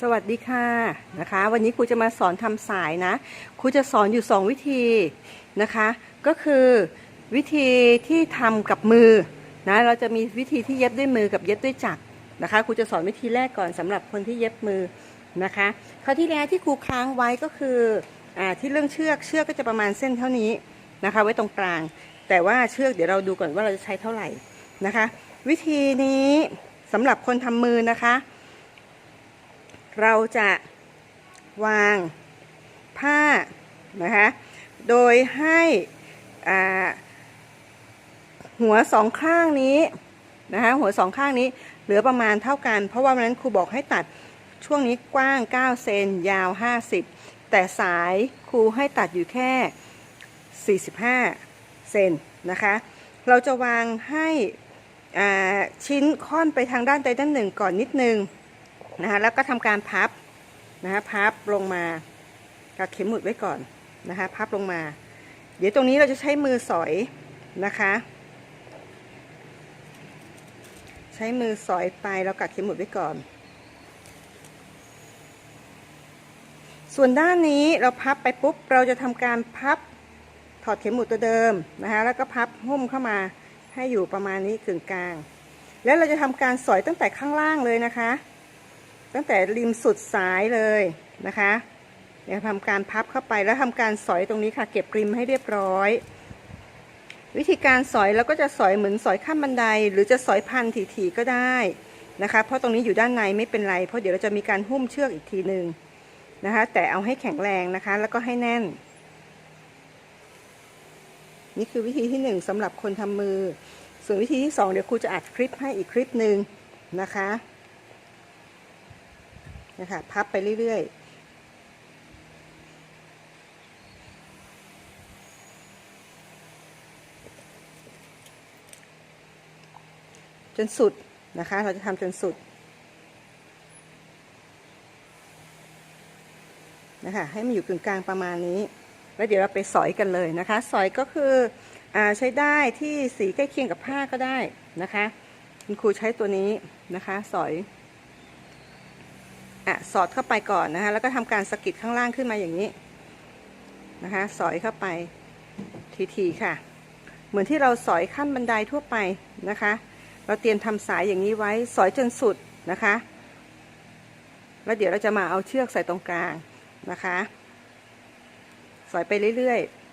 สวัสดีค่ะนะคะ วันนี้ครูจะมาสอนทำสายนะครูจะสอนอยู่ 2 วิธีนะคะ ก็คือวิธีที่ทำกับมือนะเราจะมีวิธีที่เย็บด้วยมือกับเย็บด้วยจักรนะคะครูจะสอนวิธีแรกก่อนสำหรับคนที่เย็บมือนะคะคราวที่แล้วที่ครูค้างไว้ก็คืออาที่เรื่องเชือกเชือกก็จะประมาณเส้นเท่านี้นะคะ ไว้ตรงกลาง แต่ว่าเชือกเดี๋ยวเราดูก่อนว่าเราจะใช้เท่าไหร่นะคะ วิธีนี้สำหรับคนทำมือนะคะ เราจะวางผ้านะคะ โดยให้หัวสองข้างนี้นะคะหัวสองข้างนี้เหลือประมาณเท่ากัน เพราะว่าวันนั้นครูบอกให้ตัดช่วงนี้กว้าง 9 เซนยาว 50 แต่สายครูให้ตัดอยู่แค่ 45 เซนนะคะ เราจะวางให้ชิ้นค่อนไปทางด้านใดด้านหนึ่งก่อนนิดนึง นะคะแล้วก็ทำการพับนะคะพับลงมากับเข็มหมุดไว้ก่อนนะคะพับลงมา เดี๋ยวตรงนี้เราจะใช้มือสอยนะคะ ใช้มือสอยไปแล้วกัดเข็มหมุดไว้ก่อน ส่วนด้านนี้เราพับไปปุ๊บเราจะทำการพับถอดเข็มหมุดตัวเดิมนะคะแล้วก็พับหุ้มเข้ามาให้อยู่ประมาณนี้กึ่งกลาง แล้วเราจะทำการสอยตั้งแต่ข้างล่างเลยนะคะ ตั้งแต่ริมสุดสายเลยนะคะเดี๋ยวทำการพับเข้าไปแล้วทำการสอยตรงนี้ค่ะ เก็บริมให้เรียบร้อย วิธีการสอยเราก็จะสอยเหมือนสอยข้ามบันได หรือจะสอยพันถี่ๆก็ได้นะคะ เพราะตรงนี้อยู่ด้านในไม่เป็นไรเพราะเดี๋ยวเราจะมีการหุ้มเชือกอีกทีหนึ่งนะคะ แต่เอาให้แข็งแรงนะคะ แล้วก็ให้แน่น นี่คือวิธีที่หนึ่งสำหรับคนทำมือ ส่วนวิธีที่สองเดี๋ยวครูจะอัดคลิปให้อีกคลิปหนึ่งนะคะ นะคะพับไปเรื่อยๆ จนสุดนะคะ เราจะทำจนสุดนะคะให้มันอยู่กึ่งกลางประมาณนี้ แล้วเดี๋ยวเราไปสอยกันเลยนะคะ สอยก็คืออใช้ได้ที่สีใกล้เคียงกับผ้าก็ได้นะคะ คุณครูใช้ตัวนี้นะคะ สอย อะสอดเข้าไปก่อนนะคะ แล้วก็ทำการสกิดข้างล่างขึ้นมาอย่างนี้นะคะ สอยเข้าไปทีๆค่ะ เหมือนที่เราสอยขั้นบันไดทั่วไปนะคะ เราเตรียมทำสายอย่างนี้ไว้สอยจนสุดนะคะ แล้วเดี๋ยวเราจะมาเอาเชือกใส่ตรงกลางนะคะ สอยไปเรื่อยๆ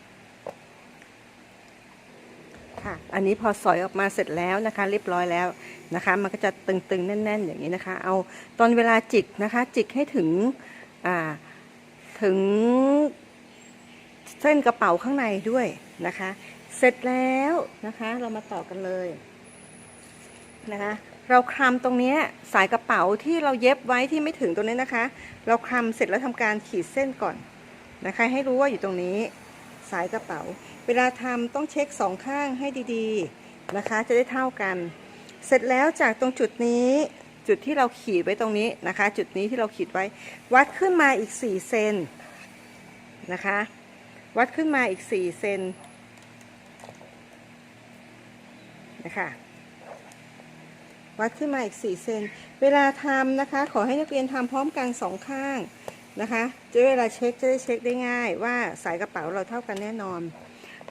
ค่ะ อันนี้พอสอยออกมาเสร็จแล้วนะคะ เรียบร้อยแล้วนะคะ มันก็จะตึงๆ แน่น ๆ อย่างนี้นะคะ เอาตอนเวลาจิกนะคะ จิกให้ถึงถึงเส้นกระเป๋าข้างในด้วยนะคะ เสร็จแล้วนะคะ เรามาต่อกันเลยนะคะ เราคลำตรงนี้สายกระเป๋าที่เราเย็บไว้ที่ไม่ถึงตรงนี้นะคะ เราคลำเสร็จแล้วทำการขีดเส้นก่อนนะคะ ให้รู้ว่าอยู่ตรงนี้ สายกระเป๋า เวลาทำต้องเช็คสองข้างให้ดีๆนะคะ จะได้เท่ากัน เสร็จแล้วจากตรงจุดนี้จุดที่เราขีดไว้ตรงนี้นะคะ จุดนี้ที่เราขีดไว้ วัดขึ้นมาอีก4เซนนะคะ วัดขึ้นมาอีก4เซนนะคะวัดขึ้นมาอีก4เซน เวลาทำนะคะ ขอให้นักเรียนทำพร้อมกันสองข้าง นะคะจะเวลาเช็คจะได้เช็คได้ง่าย ว่าสายกระเป๋าเราเท่ากันแน่นอน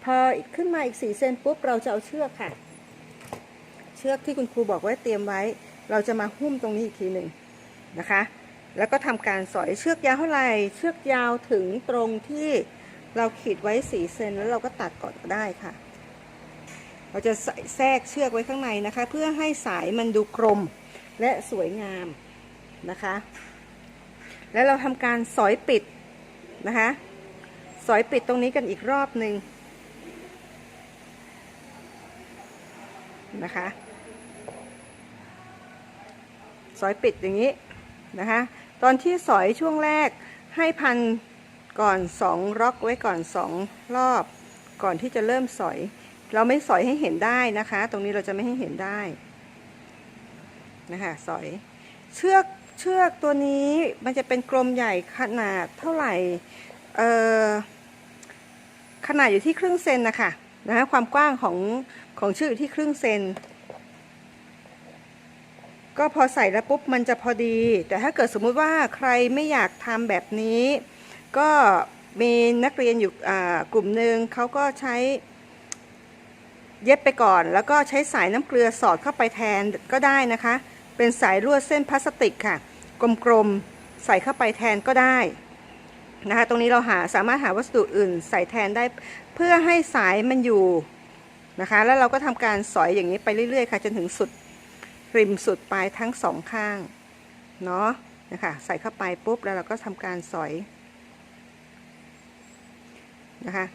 พอขึ้นมาอีก4เซนปุ๊บเราจะเอาเชือกค่ะ เชือกที่คุณครูบอกไว้เตรียมไว้ เราจะมาหุ้มตรงนี้อีกทีหนึ่งนะคะ แล้วก็ทำการสอยเชือกยาวเท่าไหร่เชือกยาวถึงตรงที่เราขีดไว้สี่เซนแล้วเราก็ตัดก่อนก็ได้ค่ะ เราจะใส่แทรกเชือกไว้ข้างในนะคะ เพื่อให้สายมันดูกลมและสวยงามนะคะ แล้วเราทำการสอยปิดนะคะ สอยปิดตรงนี้กันอีกรอบหนึ่งนะคะ สอยปิดอย่างนี้นะคะ ตอนที่สอยช่วงแรกให้พันก่อนสองล็อกไว้ก่อนสองรอบ ก่อนที่จะเริ่มสอย เราไม่สอยให้เห็นได้นะคะ ตรงนี้เราจะไม่ให้เห็นได้นะคะสอยเชือก เชือกตัวนี้มันจะเป็นกลมใหญ่ขนาดเท่าไหร่เอ่อขนาดอยู่ที่ครึ่งเซนนะคะนะคะความกว้างของของเชือกอยู่ที่ครึ่งเซน ก็พอใส่แล้วปุ๊บมันจะพอดี แต่ถ้าเกิดสมมุติว่าใครไม่อยากทำแบบนี้ ก็มีนักเรียนอยู่อ่ากลุ่มหนึ่งเขาก็ใช้เย็บไปก่อน แล้วก็ใช้สายน้ำเกลือสอดเข้าไปแทนก็ได้นะคะ เป็นสายลวดเส้นพลาสติกค่ะ กลมๆ ใส่เข้าไปแทนก็ได้นะคะ ตรงนี้เราหาสามารถหาวัสดุอื่น ใส่แทนได้เพื่อให้สายมันอยู่นะคะ แล้วเราก็ทำการสอยอย่างนี้ไปเรื่อยๆ ค่ะจนถึงสุดริมสุดปลายทั้งสองข้างเนาะนะคะใส่เข้าไปปุ๊บแล้วเราก็ทำการสอยนะคะ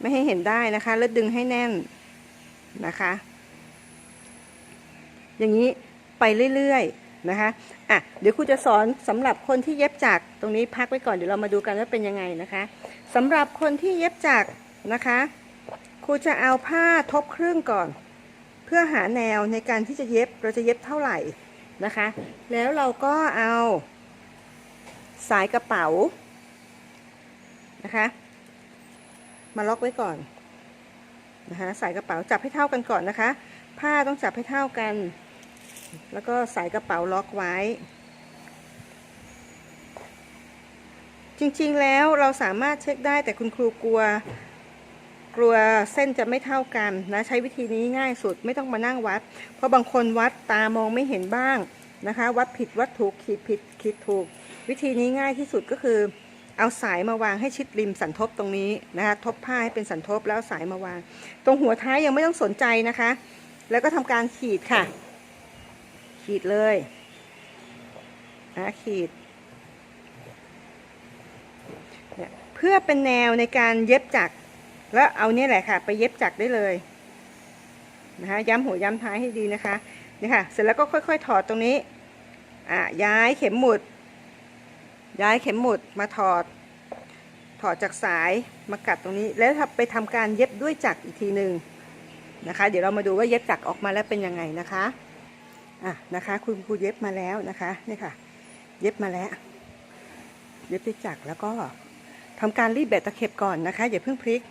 ไม่ให้เห็นได้นะคะแล้วดึงให้แน่นนะคะ อย่างนี้ไปเรื่อยๆ นะคะอะเดี๋ยวครูจะสอนสำหรับคนที่เย็บจากตรงนี้พักไว้ก่อนเดี๋ยวเรามาดูกันว่าเป็นยังไงนะคะสำหรับคนที่เย็บจากนะคะครูจะเอาผ้าทบครึ่งก่อน เพื่อหาแนวในการที่จะเย็บเราจะเย็บเท่าไหร่นะคะ แล้วเราก็เอาสายกระเป๋านะคะ มาล็อกไว้ก่อนนะคะสายกระเป๋าจับให้เท่ากันก่อนนะคะ ผ้าต้องจับให้เท่ากัน แล้วก็สายกระเป๋าล็อกไว้ จริงๆแล้วเราสามารถเช็คได้แต่คุณครูกลัว กลัวเส้นจะไม่เท่ากันนะใช้วิธีนี้ง่ายสุดไม่ต้องมานั่งวัด เพราะบางคนวัดตามองไม่เห็นบ้างนะคะ วัดผิดวัดถูกขีดผิดขีดถูก วิธีนี้ง่ายที่สุดก็คือ เอาสายมาวางให้ชิดริมสันทบตรงนี้นะคะทบผ้าให้เป็นสันทบแล้วสายมาวาง ตรงหัวท้ายยังไม่ต้องสนใจนะคะ แล้วก็ทำการขีดค่ะ ขีดเลยนะขีดเนี่ยเพื่อเป็นแนวในการเย็บจักรแล้วเอาเนี่ยแหละค่ะ ไปเย็บจักรได้เลยนะคะย้ำหัวย้ำท้ายให้ดีนะคะนี่ค่ะ เสร็จแล้วก็ค่อย ๆ ถอดตรงนี้อะย้ายเข็มหมุด ย้ายเข็มหมุดมาถอด ถอดจากสายมากัดตรงนี้ แล้วไปทำการเย็บด้วยจักรอีกทีหนึ่งนะคะ เดี๋ยวเรามาดูว่าเย็บจักรออกมาแล้วเป็นยังไงนะคะ อะนะคะ คุณครูเย็บมาแล้วนะคะนี่ค่ะ เย็บมาแล้ว เย็บด้วยจักรแล้วก็ทำการรีดเบ็ดตะเข็บก่อนนะคะอย่าเพิ่งพลิก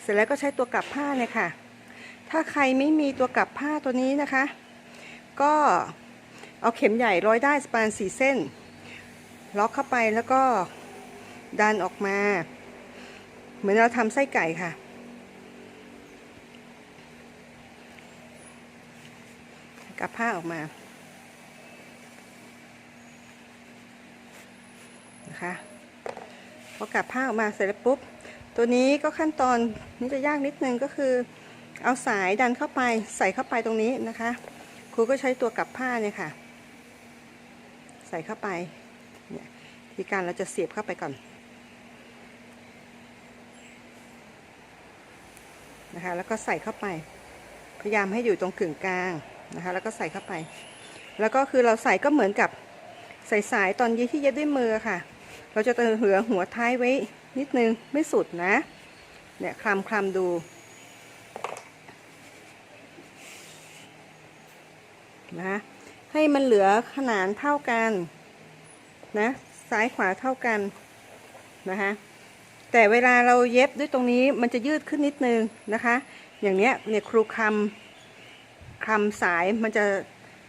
เสร็จแล้วก็ใช้ตัวกลับผ้าเนี่ยค่ะ ถ้าใครไม่มีตัวกลับผ้าตัวนี้นะคะ ก็เอาเข็มใหญ่ร้อยได้ประมาณสี่เส้น ล็อกเข้าไปแล้วก็ดันออกมา เหมือนเราทำไส้ไก่ค่ะ กับผ้าออกมานะคะพอกลับผ้าออกมาเสร็จแล้วปุ๊บ ตัวนี้ก็ขั้นตอนนี้จะยากนิดนึงก็คือ เอาสายดันเข้าไปใส่เข้าไปตรงนี้นะคะ ครูก็ใช้ตัวกลับผ้าเนี่ยค่ะ ใส่เข้าไปเนี่ยทีการเราจะเสียบเข้าไปก่อนนะคะแล้วก็ใส่เข้าไป พยายามให้อยู่ตรงกึ่งกลาง นะคะแล้วก็ใส่เข้าไป แล้วก็คือเราใส่ก็เหมือนกับใส่สายตอนยีที่เย็บด้วยมือค่ะ เราจะเหลือหัวท้ายไว้นิดนึงไม่สุดนะเนี่ยคลำคลำดูนะให้มันเหลือขนานเท่ากันนะซ้ายขวาเท่ากันนะคะแต่เวลาเราเย็บด้วยตรงนี้มันจะยืดขึ้นนิดนึงนะคะ อย่างเนี้ยเนี่ยครูคำ คำสายมันจะ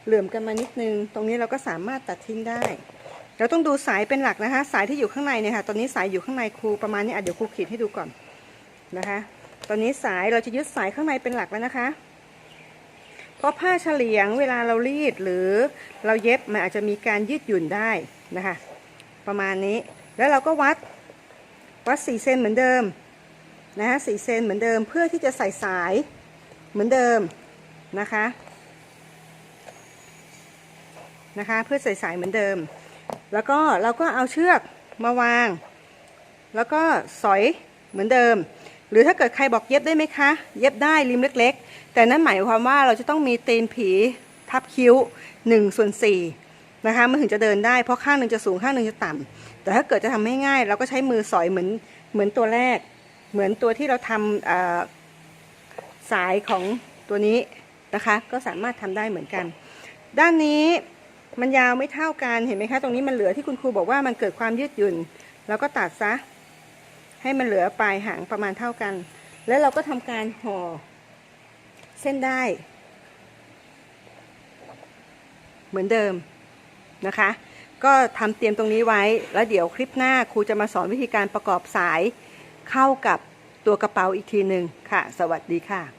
เหลื่อมกันมานิดนึง ตรงนี้เราก็สามารถตัดทิ้งได้เราต้องดูสายเป็นหลักนะคะ สายที่อยู่ข้างในเนี่ยค่ะ ตอนนี้สายอยู่ข้างในครูประมาณนี้อะเดี๋ยวครูขีดให้ดูก่อนนะคะ ตอนนี้สายเราจะยึดสายข้างในเป็นหลักแล้วนะคะ เพราะผ้าเฉลียงเวลาเรารีดหรือเราเย็บมันอาจจะมีการยืดหยุ่นได้นะคะ ประมาณนี้ แล้วเราก็วัดวัด4เซนเหมือนเดิมนะฮะ4เซนเหมือนเดิมเพื่อที่จะใส่สายเหมือนเดิม นะคะ นะคะ เพื่อใส่สายเหมือนเดิม แล้วก็เราก็เอาเชือกมาวาง แล้วก็สอยเหมือนเดิม หรือถ้าเกิดใครบอกเย็บได้ไหมคะ เย็บได้ริมเล็ก ๆ แต่นั่นหมายความว่าเราจะต้องมีตีนผีทับคิ้ว1ส่วน4นะคะมันถึงจะเดินได้เพราะข้างหนึ่งจะสูงข้างหนึ่งจะต่ำแต่ถ้าเกิดจะทำให้ง่ายเราก็ใช้มือสอยเหมือนเหมือนตัวแรก เหมือนตัวที่เราทำสายของตัวนี้ นะคะ ก็สามารถทำได้เหมือนกัน ด้านนี้มันยาวไม่เท่ากันเห็นไหมคะตรงนี้มันเหลือที่คุณครูบอกว่ามันเกิดความยืดหยุ่นเราก็ตัดซะ ให้มันเหลือปลายหางประมาณเท่ากัน แล้วเราก็ทำการห่อเส้นได้ เหมือนเดิมนะคะ ก็ทำเตรียมตรงนี้ไว้ แล้วเดี๋ยวคลิปหน้าครูจะมาสอนวิธีการประกอบสายเข้ากับตัวกระเป๋าอีกทีหนึ่งค่ะ สวัสดีค่ะ